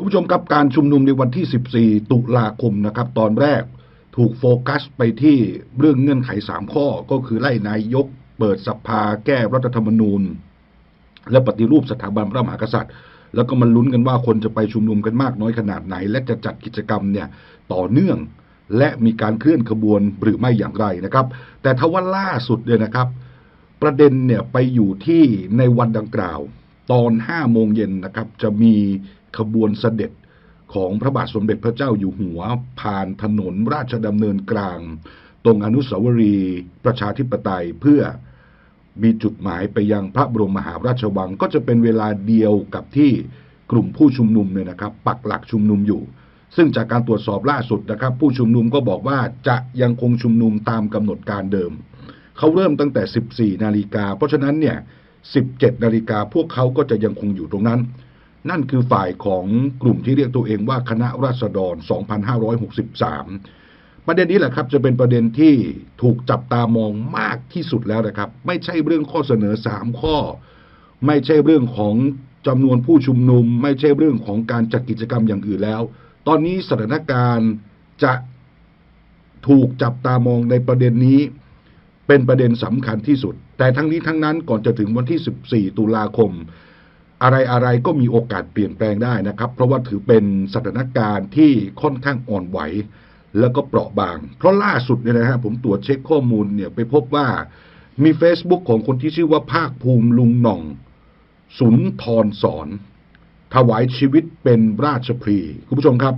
คุณผู้ชมครับการชุมนุมในวันที่ 14 ตุลาคมนะครับ ตอนแรกถูกโฟกัสไปที่เรื่องเงื่อนไข 3 ข้อก็คือไล่นายก เปิดสภาแก้รัฐธรรมนูญ และปฏิรูปสถาบันพระมหากษัตริย์ แล้วก็มันลุ้นกันว่าคนจะไปชุมนุมกันมากน้อยขนาดไหน และจะจัดกิจกรรมเนี่ยต่อเนื่อง และมีการเคลื่อนขบวนหรือไม่อย่างไรนะครับ แต่ทว่าล่าสุดเนี่ยนะครับ ประเด็นเนี่ยไปอยู่ที่ในวันดังกล่าว ตอน5โมงเย็นนะครับจะมี ขบวนเสด็จของพระบาทสมเด็จพระเจ้าอยู่หัว ผ่านถนนราชดำเนินกลาง ตรงอนุสาวรีย์ประชาธิปไตยเพื่อมีจุดหมายไปยังพระบรมมหาราชวังก็จะเป็นเวลาเดียวกับที่กลุ่มผู้ชุมนุมเนี่ยนะครับ ปักหลักชุมนุมอยู่ ซึ่งจากการตรวจสอบล่าสุดนะครับ ผู้ชุมนุมก็บอกว่าจะยังคงชุมนุมตามกำหนดการเดิม เขาเริ่มตั้งแต่ 14 นาฬิกาเพราะฉะนั้นเนี่ย 17 นาฬิกาพวกเขาก็จะยังคงอยู่ตรงนั้น นั่นคือฝ่ายของกลุ่มที่เรียกตัวเองว่าคณะราษฎร 2563 ประเด็นนี้แหละครับจะเป็นประเด็นที่ถูกจับตามองมากที่สุดแล้วนะครับ ไม่ใช่เรื่องข้อเสนอ 3 ข้อ ไม่ใช่เรื่องของจำนวนผู้ชุมนุม ไม่ใช่เรื่องของการจัดกิจกรรมอย่างอื่นแล้ว ตอนนี้สถานการณ์จะถูกจับตามองในประเด็นนี้เป็นประเด็นสำคัญที่สุด แต่ทั้งนี้ทั้งนั้นก่อนจะถึงวันที่ 14 ตุลาคม อะไรอะไรก็มีโอกาสเปลี่ยนแปลงได้นะครับ เพราะว่าถือเป็นสถานการณ์ที่ค่อนข้างอ่อนไหว แล้วก็เปราะบาง เพราะล่าสุดเนี่ยนะฮะผมตรวจเช็คข้อมูลเนี่ยไปพบว่ามี Facebook ของคนที่ชื่อว่าภาคภูมิลุงหน่อง สุนทรสอน ถวายชีวิตเป็นราชพรีคุณผู้ชมครับ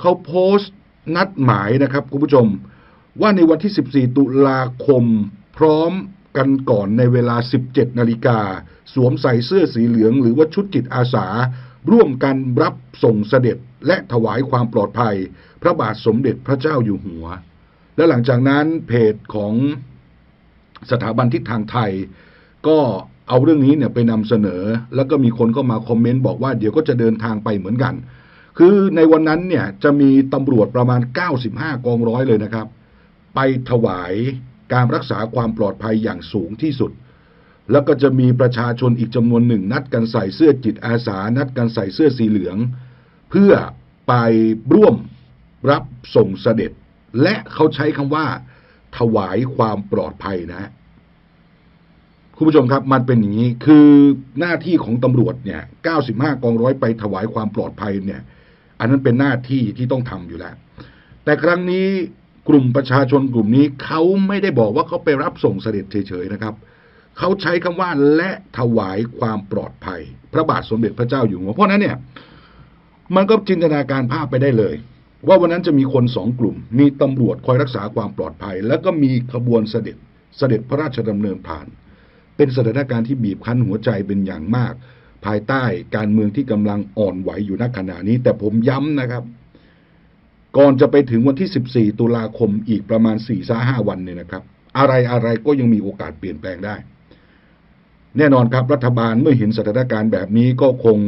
เขาโพสต์นัดหมายนะครับคุณผู้ชม ว่าในวันที่ 14 ตุลาคมพร้อม กันก่อนในเวลา 17 นาฬิกา สวมใส่เสื้อสีเหลืองหรือว่าชุดจิตอาสา ร่วมกันรับส่งเสด็จและถวายความปลอดภัย พระบาทสมเด็จพระเจ้าอยู่หัว และหลังจากนั้นเพจของสถาบันทิศทางไทย ก็เอาเรื่องนี้เนี่ยไปนำเสนอ แล้วก็มีคนก็มาคอมเมนต์บอกว่าเดี๋ยวก็จะเดินทางไปเหมือนกัน คือในวันนั้นเนี่ยจะมีตำรวจประมาณ 95 กองร้อยเลยนะครับ ไปถวาย การรักษาความปลอดภัยอย่างสูงที่สุด แล้วก็จะมีประชาชนอีกจำนวนหนึ่ง นัดกันใส่เสื้อจิตอาสา นัดกันใส่เสื้อสีเหลือง เพื่อไปร่วมรับส่งเสด็จ และเขาใช้คำว่า ถวายความปลอดภัยนะ คุณผู้ชมครับมันเป็นอย่างนี้คือหน้าที่ของตำรวจเนี่ย 95 กองร้อยไปถวายความปลอดภัยเนี่ย อันนั้นเป็นหน้าที่ที่ต้องทำอยู่แล้ว แต่ครั้งนี้ กลุ่มประชาชนกลุ่มนี้เขาไม่ได้บอกว่าเขาไปรับส่งเสด็จเฉยๆนะครับ เขาใช้คำว่าและถวายความปลอดภัย พระบาทสมเด็จพระเจ้าอยู่หัวเพราะฉะนั้นเนี่ยมันก็จินตนาการภาพไปได้เลย ว่าวันนั้นจะมีคนสองกลุ่ม มีตำรวจคอยรักษาความปลอดภัย แล้วก็มีขบวนเสด็จเสด็จพระราชดำเนินผ่าน เป็นสถานการณ์ที่บีบคั้นหัวใจเป็นอย่างมาก ภายใต้การเมืองที่กำลังอ่อนไหวอยู่ณขณะนี้ แต่ผมย้ำนะครับ ก่อนจะไปถึงวันที่ 14 ตุลาคมอีกประมาณ4-5หวันเนี่ยนะครับ อะไรอะไรก็ยังมีโอกาสเปลี่ยนแปลงได้ แน่นอนครับรัฐบาลเมื่อเห็นสถานการณ์แบบนี้ก็คง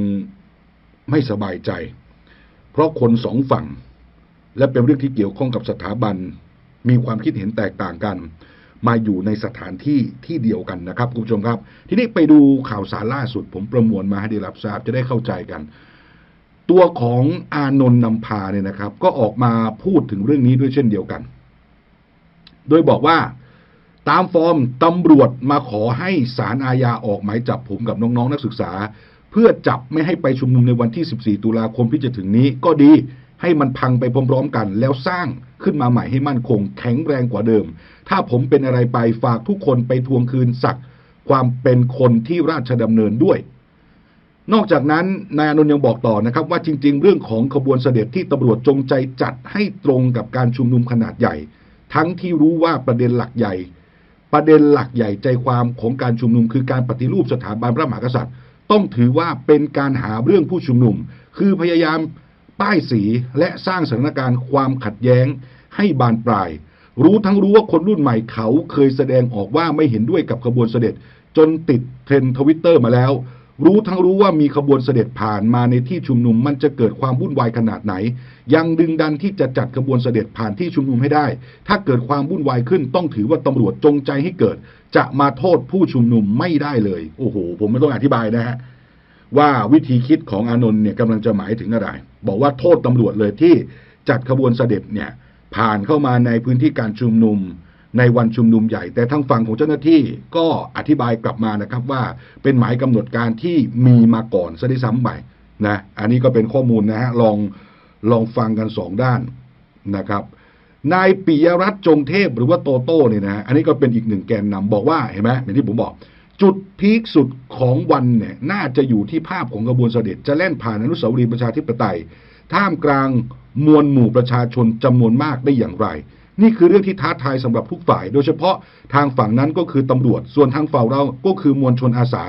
ไม่สบายใจ เพราะคนสองฝั่ง และเป็นเรื่องที่เกี่ยวข้องกับสถาบัน มีความคิดเห็นแตกต่างกัน มาอยู่ในสถานที่ที่เดียวกันนะครับคุณผู้ชมครับ ทีนี้ไปดูข่าวสารล่าสุด ผมประมวลมาให้ได้รับทราบจะได้เข้าใจกัน ตัวของอานนท์นำพาเนี่ยนะครับ ก็ออกมาพูดถึงเรื่องนี้ด้วยเช่นเดียวกัน โดยบอกว่าตามฟอร์มตำรวจมาขอให้สารอาญาออกหมายจับผมกับน้องๆนักศึกษา เพื่อจับไม่ให้ไปชุมนุมในวันที่ 14 ตุลาคมที่จะถึงนี้ก็ดีให้มันพังไปพร้อมๆกัน แล้วสร้างขึ้นมาใหม่ให้มั่นคง แข็งแรงกว่าเดิม ถ้าผมเป็นอะไรไปฝากทุกคนไปทวงคืนศักดิ์ความเป็นคนที่ราชดำเนินด้วย นอกจากนั้นนายอนนท์ยังบอกต่อนะครับว่าจริง ๆ เรื่องของขบวนเสด็จที่ตำรวจจงใจจัดให้ตรงกับการชุมนุมขนาดใหญ่ ทั้งที่รู้ว่าประเด็นหลักใหญ่ ประเด็นหลักใหญ่ใจความของการชุมนุม คือการปฏิรูปสถาบันพระมหากษัตริย์ ต้องถือว่าเป็นการหาเรื่องผู้ชุมนุม คือพยายามป้ายสีและสร้างสถานการณ์ความขัดแย้งให้บานปลาย รู้ทั้งรู้ว่าคนรุ่นใหม่เขาเคยแสดงออกว่าไม่เห็นด้วยกับขบวนเสด็จ จนติดเทรนทวิตเตอร์มาแล้ว รู้ทั้งรู้ว่ามีขบวนเสด็จผ่านมาในที่ชุมนุมมันจะเกิดความวุ่นวายขนาดไหน ยังดึงดันที่จะจัดขบวนเสด็จผ่านที่ชุมนุมให้ได้ ถ้าเกิดความวุ่นวายขึ้นต้องถือว่าตำรวจจงใจให้เกิด จะมาโทษผู้ชุมนุมไม่ได้เลย โอ้โห ผมไม่ต้องอธิบายนะฮะว่าวิธีคิดของอานนท์เนี่ยกำลังจะหมายถึงอะไร บอกว่าโทษตำรวจเลยที่จัดขบวนเสด็จเนี่ยผ่านเข้ามาในพื้นที่การชุมนุม ในวันชุมนุมใหญ่ แต่ทางฝั่งของเจ้าหน้าที่ก็อธิบายกลับมานะครับว่าเป็นหมายกำหนดการที่มีมาก่อนซะด้วยซ้ำไปนะอันนี้ก็เป็นข้อมูลนะฮะลองลองฟังกันสองด้านนะครับนายปิยรัตน์จงเทพหรือว่าโตโต้เนี่ยนะฮะอันนี้ก็เป็นอีกหนึ่งแกนนำบอกว่าเห็นไหมอย่างที่ผมบอก จุดพีคสุดของวันเนี่ยน่าจะอยู่ที่ภาพของกระบวนเสด็จ จะแล่นผ่านอนุสาวรีย์ประชาธิปไตย ท่ามกลางมวลหมู่ประชาชนจำนวนมากได้อย่างไร นี่คือเรื่องที่ท้าทายสำหรับทุกฝ่าย โดยเฉพาะทางฝั่งนั้นก็คือตำรวจ ส่วนทางฝั่งเราก็คือมวลชนอาสา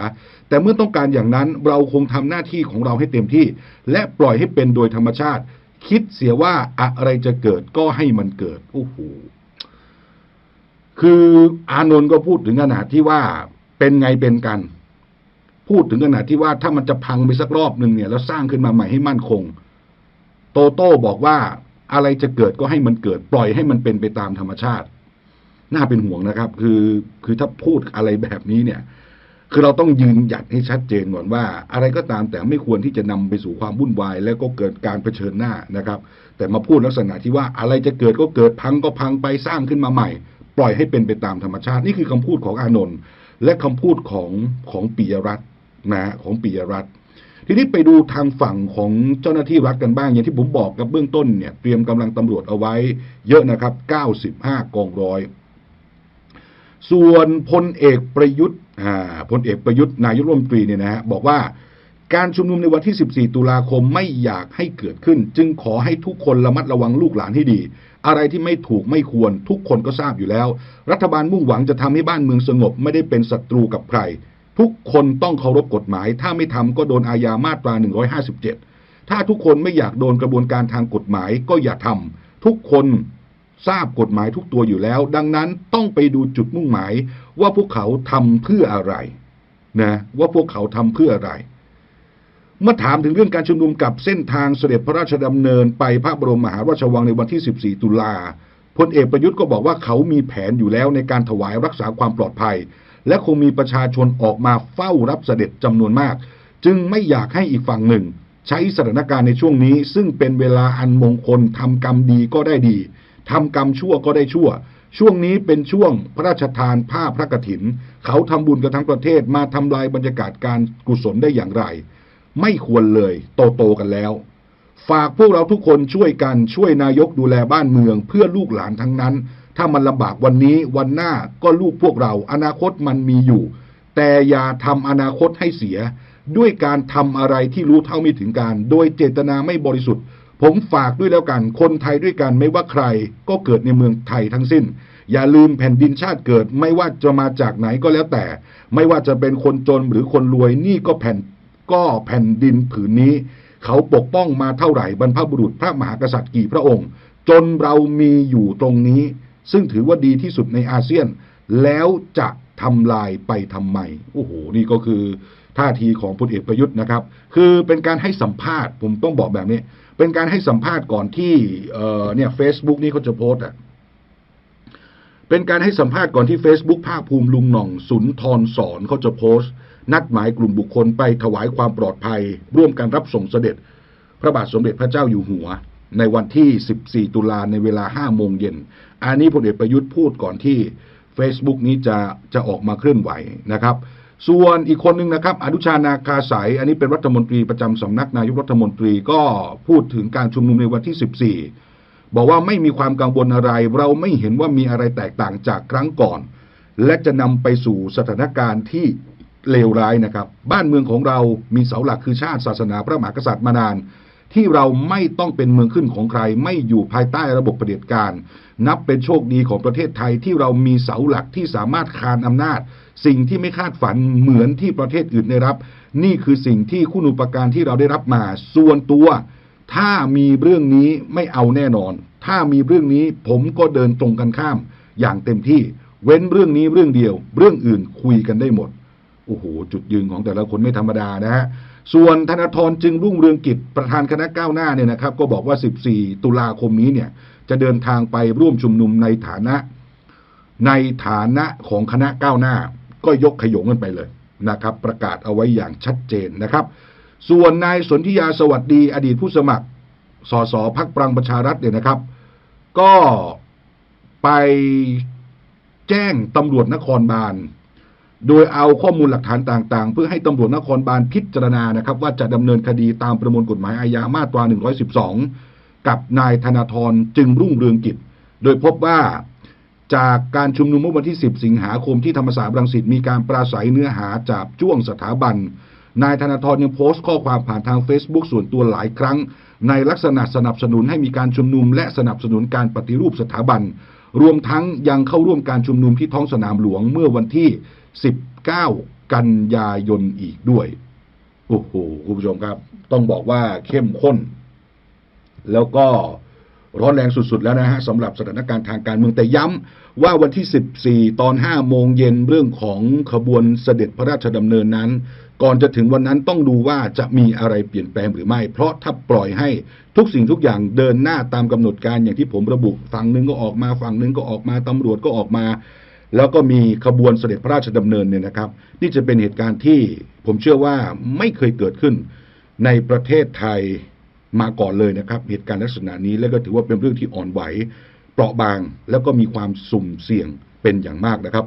แต่เมื่อต้องการอย่างนั้นเราคงทำหน้าที่ของเราให้เต็มที่ และปล่อยให้เป็นโดยธรรมชาติ คิดเสียว่าอะไรจะเกิดก็ให้มันเกิดโอ้โหคืออานนท์ก็พูดถึงขนาดที่ว่าเป็นไงเป็นกัน พูดถึงขนาดที่ว่าถ้ามันจะพังไปสักรอบหนึ่งเนี่ยแล้วสร้างขึ้นมาใหม่ให้มั่นคง โตโต้บอกว่า อะไรจะเกิดก็ให้มันเกิด ปล่อยให้มันเป็นไปตามธรรมชาติ น่าเป็นห่วงนะครับ คือคือถ้าพูดอะไรแบบนี้เนี่ย คือเราต้องยืนหยัดให้ชัดเจนก่อนว่า อะไรก็ตามแต่ไม่ควรที่จะนำไปสู่ความวุ่นวาย แล้วก็เกิดการเผชิญหน้านะครับ แต่มาพูดลักษณะที่ว่าอะไรจะเกิดก็เกิดพังก็พังไปสร้างขึ้นมาใหม่ ปล่อยให้เป็นไปตามธรรมชาติ นี่คือคำพูดของอานนท์และคำพูดของของปิยรัตน์นะของปิยรัตน์ ทีนี้ไปดูทางฝั่งของเจ้าหน้าที่รัฐกันบ้าง อย่างที่ผมบอกกับเบื้องต้นเนี่ยเตรียมกำลังตำรวจเอาไว้ เยอะนะครับ 95 กองร้อย ส่วนพลเอกประยุทธ์อ่าพลเอกประยุทธ์นายกรัฐมนตรีเนี่ยนะฮะบอกว่าการชุมนุมในวันที่ 14 ตุลาคมไม่อยากให้เกิดขึ้น จึงขอให้ทุกคนระมัดระวังลูกหลานให้ดี อะไรที่ไม่ถูกไม่ควร ทุกคนก็ทราบอยู่แล้ว รัฐบาลมุ่งหวังจะทำให้บ้านเมืองสงบไม่ได้เป็นศัตรูกับใคร ทุกคนต้องเคารพกฎหมาย ถ้าไม่ทำก็โดนอาญามาตรา 157 ถ้าทุกคนไม่อยากโดนกระบวนการทางกฎหมายก็อย่าทำทุกคนทราบกฎหมายทุกตัวอยู่แล้ว ดังนั้นต้องไปดูจุดมุ่งหมาย ว่าพวกเขาทำเพื่ออะไรนะว่าพวกเขาทำเพื่ออะไร เมื่อถามถึงเรื่องการชุมนุมกับเส้นทางเสด็จพระราชดำเนินไปพระบรมมหาราชวังในวันที่ 14 ตุลาพลเอกประยุทธ์ก็บอกว่าเขามีแผนอยู่แล้วในการถวายรักษาความปลอดภัย และคงมีประชาชนออกมาเฝ้ารับเสด็จจำนวนมาก จึงไม่อยากให้อีกฝั่งหนึ่ง ใช้สถานการณ์ในช่วงนี้ ซึ่งเป็นเวลาอันมงคลทำกรรมดีก็ได้ดีทำกรรมชั่วก็ได้ชั่ว ช่วงนี้เป็นช่วงพระราชทานผ้าพระกฐิน เขาทำบุญกันทั้งประเทศมาทำลายบรรยากาศการกุศลได้อย่างไร ไม่ควรเลยโตโตกันแล้ว ฝากพวกเราทุกคนช่วยกันช่วยนายกดูแลบ้านเมืองเพื่อลูกหลานทั้งนั้น ถ้ามันลำบากวันนี้วันหน้าก็ลูกพวกเรา อนาคตมันมีอยู่ แต่อย่าทำอนาคตให้เสีย ด้วยการทำอะไรที่รู้เท่าไม่ถึงการ โดยเจตนาไม่บริสุทธิ์ ผมฝากด้วยแล้วกัน คนไทยด้วยกันไม่ว่าใคร ก็เกิดในเมืองไทยทั้งสิ้น อย่าลืมแผ่นดินชาติเกิด ไม่ว่าจะมาจากไหนก็แล้วแต่ ไม่ว่าจะเป็นคนจนหรือคนรวยนี่ก็แผ่นก็แผ่นดินผืนนี้ เขาปกป้องมาเท่าไหร่บรรพบุรุษพระมหากษัตริย์กี่พระองค์ จนเรามีอยู่ตรงนี้ ซึ่งถือว่าดีที่สุดในอาเซียน แล้วจะทำลายไปทำไม โอ้โห นี่ก็คือท่าทีของพลเอกประยุทธ์นะครับ คือเป็นการให้สัมภาษณ์ ผมต้องบอกแบบนี้ เป็นการให้สัมภาษณ์ก่อนที่เเนี่ยเฟซบุ๊กนี่เขาจะโพสต์อะเป็นการให้สัมภาษณ์ก่อนที่ Facebook ภาคภูมิลุงหน่อง สุนทรสอนเขาจะโพสต์ นัดหมายกลุ่มบุคคลไปถวายความปลอดภัย ร่วมกันรับส่งเสด็จ พระบาทสมเด็จพระเจ้าอยู่หัว ในวันที่ 14 ตุลาในเวลา 5 โมงเย็น อันนี้พลเอกประยุทธ์พูดก่อนที่ Facebook นี้จะจะออกมาเคลื่อนไหวนะครับ ส่วนอีกคนหนึ่งนะครับ อนุชานาคาสายอันนี้เป็นรัฐมนตรีประจำสำนักนายกรัฐมนตรีก็พูดถึงการชุมนุมในวันที่ 14 บอกว่าไม่มีความกังวลอะไร เราไม่เห็นว่ามีอะไรแตกต่างจากครั้งก่อน และจะนำไปสู่สถานการณ์ที่เลวร้ายนะครับ บ้านเมืองของเรามีเสาหลักคือชาติศาสนาพระมหากษัตริย์มานาน ที่เราไม่ต้องเป็นเมืองขึ้นของใคร ไม่อยู่ภายใต้ระบบเผด็จการ นับเป็นโชคดีของประเทศไทยที่เรามีเสาหลักที่สามารถคานอำนาจ สิ่งที่ไม่คาดฝันเหมือนที่ประเทศอื่นได้รับ นี่คือสิ่งที่คุณอุปการที่เราได้รับมา ส่วนตัว ถ้ามีเรื่องนี้ไม่เอาแน่นอน ถ้ามีเรื่องนี้ผมก็เดินตรงกันข้าม อย่างเต็มที่ เว้นเรื่องนี้เรื่องเดียว เรื่องอื่นคุยกันได้หมดโอ้โหจุดยืนของแต่ละคนไม่ธรรมดานะฮะ ส่วนธนาธรจึงรุ่งเรืองกิจประธานคณะก้าวหน้าเนี่ยนะครับ ก็บอกว่า 14 ตุลาคมนี้เนี่ยจะเดินทางไปร่วมชุมนุมในฐานะ ในฐานะของคณะก้าวหน้า ก็ยกขยงกันไปเลยนะครับ ประกาศเอาไว้อย่างชัดเจนนะครับ ส่วนนายสนธิยาสวัสดีอดีตผู้สมัครสสพักพลังประชารัฐเนี่ยนะครับ ก็ไปแจ้งตำรวจนครบาล โดยเอาข้อมูลหลักฐานต่างๆ เพื่อให้ตำรวจนครบาลพิจารณานะครับว่าจะดำเนินคดีตามประมวลกฎหมายอาญามาตรา 112 กับนายธนาธรจึงรุ่งเรืองกิจ โดยพบว่าจากการชุมนุมเมื่อวันที่ 10 สิงหาคมที่ธรรมศาสตร์รังสิตมีการปราศัยเนื้อหาจากจ้วงสถาบัน นายธนาธรยังโพสต์ข้อความผ่านทาง Facebook ส่วนตัวหลายครั้ง ในลักษณะสนับสนุนให้มีการชุมนุม และสนับสนุนการปฏิรูปสถาบัน รวมทั้งยังเข้าร่วมการชุมนุมที่ท้องสนามหลวงเมื่อวันที่ 19 กันยายนอีกด้วย โอ้โหคุณผู้ชมครับ ต้องบอกว่าเข้มข้น แล้วก็ร้อนแรงสุดๆ แล้วนะฮะสำหรับสถานการณ์ทางการเมืองแต่ย้ำว่าวันที่ 14 ตอน 5 โมงเย็นเรื่องของขบวนเสด็จพระราชดำเนินนั้น ก่อนจะถึงวันนั้นต้องดูว่าจะมีอะไรเปลี่ยนแปลงหรือไม่ เพราะถ้าปล่อยให้ทุกสิ่งทุกอย่างเดินหน้าตามกำหนดการอย่างที่ผมระบุฝั่งหนึ่งก็ออกมาฝั่งหนึ่งก็ออกมาตำรวจก็ออกมา แล้วก็มีขบวนเสด็จพระราชดำเนินเนี่ยนะครับ นี่จะเป็นเหตุการณ์ที่ผมเชื่อว่าไม่เคยเกิดขึ้นในประเทศไทยมาก่อนเลยนะครับ เหตุการณ์ลักษณะนี้และก็ถือว่าเป็นเรื่องที่อ่อนไหว เปราะบางแล้วก็มีความสุ่มเสี่ยงเป็นอย่างมากนะครับ